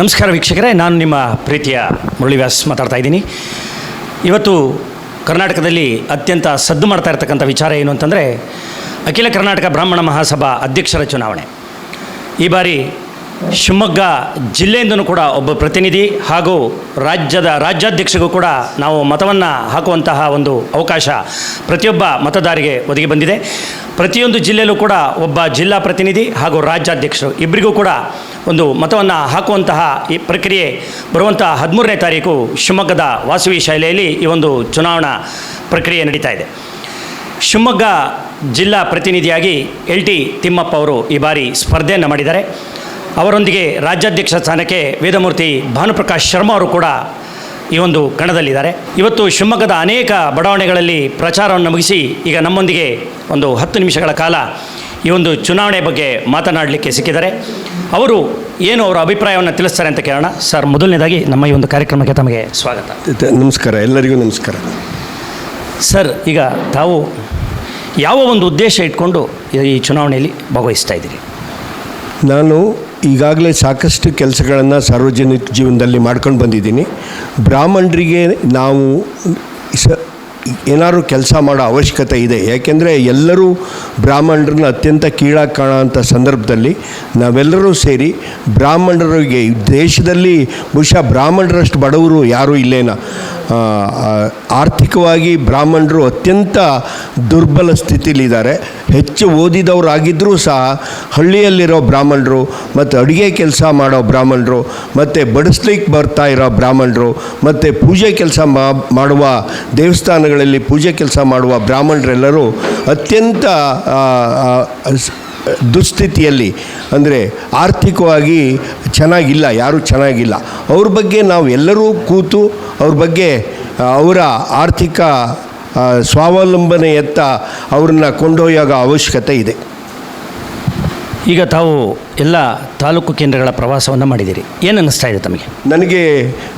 ನಮಸ್ಕಾರ ವೀಕ್ಷಕರೇ, ನಾನು ನಿಮ್ಮ ಪ್ರೀತಿಯ ಮುರಳಿವ್ಯಾಸ್ ಮಾತಾಡ್ತಾ ಇದ್ದೀನಿ. ಇವತ್ತು ಕರ್ನಾಟಕದಲ್ಲಿ ಅತ್ಯಂತ ಸದ್ದು ಮಾಡ್ತಾ ಇರ್ತಕ್ಕಂಥ ವಿಚಾರ ಏನು ಅಂತಂದರೆ, ಅಖಿಲ ಕರ್ನಾಟಕ ಬ್ರಾಹ್ಮಣ ಮಹಾಸಭಾ ಅಧ್ಯಕ್ಷರ ಚುನಾವಣೆ. ಈ ಬಾರಿ ಶಿವಮೊಗ್ಗ ಜಿಲ್ಲೆಯಿಂದನೂ ಕೂಡ ಒಬ್ಬ ಪ್ರತಿನಿಧಿ ಹಾಗೂ ರಾಜ್ಯದ ರಾಜ್ಯಾಧ್ಯಕ್ಷಗೂ ಕೂಡ ನಾವು ಮತವನ್ನು ಹಾಕುವಂತಹ ಒಂದು ಅವಕಾಶ ಪ್ರತಿಯೊಬ್ಬ ಮತದಾರಿಗೆ ಒದಗಿ ಬಂದಿದೆ. ಪ್ರತಿಯೊಂದು ಜಿಲ್ಲೆಯಲ್ಲೂ ಕೂಡ ಒಬ್ಬ ಜಿಲ್ಲಾ ಪ್ರತಿನಿಧಿ ಹಾಗೂ ರಾಜ್ಯಾಧ್ಯಕ್ಷರು ಇಬ್ಬರಿಗೂ ಕೂಡ ಒಂದು ಮತವನ್ನು ಹಾಕುವಂತಹ ಈ ಪ್ರಕ್ರಿಯೆ ಬರುವಂಥ ಹದಿಮೂರನೇ ತಾರೀಕು ಶಿವಮೊಗ್ಗದ ವಾಸವಿ ಶಾಲೆಯಲ್ಲಿ ಈ ಒಂದು ಚುನಾವಣಾ ಪ್ರಕ್ರಿಯೆ ನಡೀತಾ ಇದೆ. ಶಿವಮೊಗ್ಗ ಜಿಲ್ಲಾ ಪ್ರತಿನಿಧಿಯಾಗಿ ಎಲ್ ಟಿ ತಿಮ್ಮಪ್ಪ ಅವರು ಈ ಬಾರಿ ಸ್ಪರ್ಧೆಯನ್ನು ಮಾಡಿದ್ದಾರೆ. ಅವರೊಂದಿಗೆ ರಾಜ್ಯಾಧ್ಯಕ್ಷ ಸ್ಥಾನಕ್ಕೆ ವೇದಮೂರ್ತಿ ಭಾನುಪ್ರಕಾಶ್ ಶರ್ಮಾ ಅವರು ಕೂಡ ಈ ಒಂದು ಕಣದಲ್ಲಿದ್ದಾರೆ ಇವತ್ತು ಶಿವಮೊಗ್ಗದ ಅನೇಕ ಬಡಾವಣೆಗಳಲ್ಲಿ ಪ್ರಚಾರವನ್ನು ಮುಗಿಸಿ ಈಗ ನಮ್ಮೊಂದಿಗೆ ಒಂದು ಹತ್ತು ನಿಮಿಷಗಳ ಕಾಲ ಈ ಒಂದು ಚುನಾವಣೆ ಬಗ್ಗೆ ಮಾತನಾಡಲಿಕ್ಕೆ ಸಿಕ್ಕಿದ್ದಾರೆ. ಅವರು ಏನು ಅವರ ಅಭಿಪ್ರಾಯವನ್ನು ತಿಳಿಸ್ತಾರೆ ಅಂತ ಕೇಳೋಣ. ಸರ್ ಮೊದಲನೇದಾಗಿ ನಮ್ಮ ಈ ಒಂದು ಕಾರ್ಯಕ್ರಮಕ್ಕೆ ತಮಗೆ ಸ್ವಾಗತ. ನಮಸ್ಕಾರ ಎಲ್ಲರಿಗೂ ನಮಸ್ಕಾರ. ಸರ್ ಈಗ ತಾವು ಯಾವ ಒಂದು ಉದ್ದೇಶ ಇಟ್ಕೊಂಡು ಈ ಚುನಾವಣೆಯಲ್ಲಿ ಭಾಗವಹಿಸ್ತಾ ಇದ್ದೀರಿ? ನಾನು ಈಗಾಗಲೇ ಸಾಕಷ್ಟು ಕೆಲಸಗಳನ್ನು ಸಾರ್ವಜನಿಕ ಜೀವನದಲ್ಲಿ ಮಾಡ್ಕೊಂಡು ಬಂದಿದ್ದೀನಿ. ಬ್ರಾಹ್ಮಣರಿಗೆ ನಾವು ಸ ಏನಾದ್ರು ಕೆಲಸ ಮಾಡೋ ಅವಶ್ಯಕತೆ ಇದೆ. ಯಾಕೆಂದರೆ ಎಲ್ಲರೂ ಬ್ರಾಹ್ಮಣರನ್ನ ಅತ್ಯಂತ ಕೀಳಾಗಿ ಕಾಣೋಂಥ ಸಂದರ್ಭದಲ್ಲಿ ನಾವೆಲ್ಲರೂ ಸೇರಿ ಬ್ರಾಹ್ಮಣರಿಗೆ ದೇಶದಲ್ಲಿ ಬಹುಶಃ ಬ್ರಾಹ್ಮಣರಷ್ಟು ಬಡವರು ಯಾರೂ ಇಲ್ಲೇನ. ಆರ್ಥಿಕವಾಗಿ ಬ್ರಾಹ್ಮಣರು ಅತ್ಯಂತ ದುರ್ಬಲ ಸ್ಥಿತಿಯಲ್ಲಿದ್ದಾರೆ. ಹೆಚ್ಚು ಓದಿದವರಾಗಿದ್ದರೂ ಸಹ ಹಳ್ಳಿಯಲ್ಲಿರೋ ಬ್ರಾಹ್ಮಣರು ಮತ್ತು ಅಡುಗೆ ಕೆಲಸ ಮಾಡೋ ಬ್ರಾಹ್ಮಣರು ಮತ್ತು ಬಡಿಸ್ಲಿಕ್ಕೆ ಬರ್ತಾ ಇರೋ ಬ್ರಾಹ್ಮಣರು ಮತ್ತು ಪೂಜೆ ಕೆಲಸ ಮಾಡುವ ದೇವಸ್ಥಾನಗಳಲ್ಲಿ ಪೂಜೆ ಕೆಲಸ ಮಾಡುವ ಬ್ರಾಹ್ಮಣರೆಲ್ಲರೂ ಅತ್ಯಂತ ದುಸ್ಥಿತಿಯಲ್ಲಿ ಅಂದರೆ ಆರ್ಥಿಕವಾಗಿ ಚೆನ್ನಾಗಿಲ್ಲ ಯಾರೂ ಚೆನ್ನಾಗಿಲ್ಲ. ಅವ್ರ ಬಗ್ಗೆ ನಾವು ಎಲ್ಲರೂ ಕೂತು ಅವ್ರ ಬಗ್ಗೆ ಅವರ ಆರ್ಥಿಕ ಸ್ವಾವಲಂಬನೆಯತ್ತ ಅವ್ರನ್ನ ಕೊಂಡೊಯ್ಯೋ ಅವಶ್ಯಕತೆ ಇದೆ. ಈಗ ತಾವು ಎಲ್ಲ ತಾಲೂಕು ಕೇಂದ್ರಗಳ ಪ್ರವಾಸವನ್ನು ಮಾಡಿದ್ದೀರಿ. ಏನು ಅನ್ನಿಸ್ತಾ ಇದೆ ತಮಗೆ? ನನಗೆ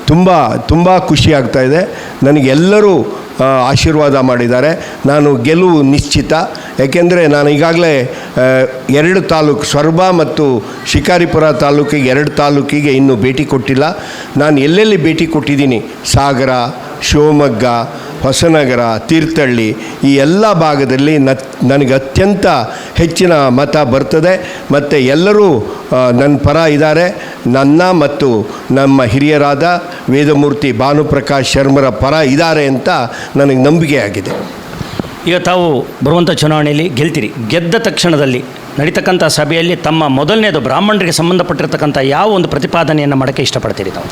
ತುಂಬ ತುಂಬ ಖುಷಿ ಆಗ್ತಾ ಇದೆ. ನನಗೆಲ್ಲರೂ ಆಶೀರ್ವಾದ ಮಾಡಿದ್ದಾರೆ. ನಾನು ಗೆಲುವು ನಿಶ್ಚಿತ. ಯಾಕೆಂದರೆ ನಾನು ಈಗಾಗಲೇ ಎರಡು ತಾಲೂಕು ಸೊರಬ ಮತ್ತು ಶಿಕಾರಿಪುರ ತಾಲೂಕಿಗೆ ಎರಡು ತಾಲೂಕಿಗೆ ಇನ್ನೂ ಭೇಟಿ ಕೊಟ್ಟಿಲ್ಲ. ನಾನು ಎಲ್ಲೆಲ್ಲಿ ಭೇಟಿ ಕೊಟ್ಟಿದ್ದೀನಿ? ಸಾಗರ ಶಿವಮೊಗ್ಗ, ಹೊಸನಗರ, ತೀರ್ಥಹಳ್ಳಿ ಈ ಎಲ್ಲ ಭಾಗದಲ್ಲಿ ನನಗೆ ಅತ್ಯಂತ ಹೆಚ್ಚಿನ ಮತ ಬರ್ತದೆ. ಮತ್ತು ಎಲ್ಲರೂ ನನ್ನ ಪರ ಇದ್ದಾರೆ. ನನ್ನ ಮತ್ತು ನಮ್ಮ ಹಿರಿಯರಾದ ವೇದಮೂರ್ತಿ ಭಾನುಪ್ರಕಾಶ್ ಶರ್ಮರ ಪರ ಇದ್ದಾರೆ ಅಂತ ನನಗೆ ನಂಬಿಕೆ ಆಗಿದೆ ಈಗ ತಾವು ಬರುವಂಥ ಚುನಾವಣೆಯಲ್ಲಿ ಗೆಲ್ತೀರಿ. ಗೆದ್ದ ತಕ್ಷಣದಲ್ಲಿ ನಡೀತಕ್ಕಂಥ ಸಭೆಯಲ್ಲಿ ತಮ್ಮ ಮೊದಲನೇದು ಬ್ರಾಹ್ಮಣರಿಗೆ ಸಂಬಂಧಪಟ್ಟಿರ್ತಕ್ಕಂಥ ಯಾವ ಒಂದು ಪ್ರತಿಪಾದನೆಯನ್ನು ಮಾಡೋಕ್ಕೆ ಇಷ್ಟಪಡ್ತೀರಿ ತಾವು?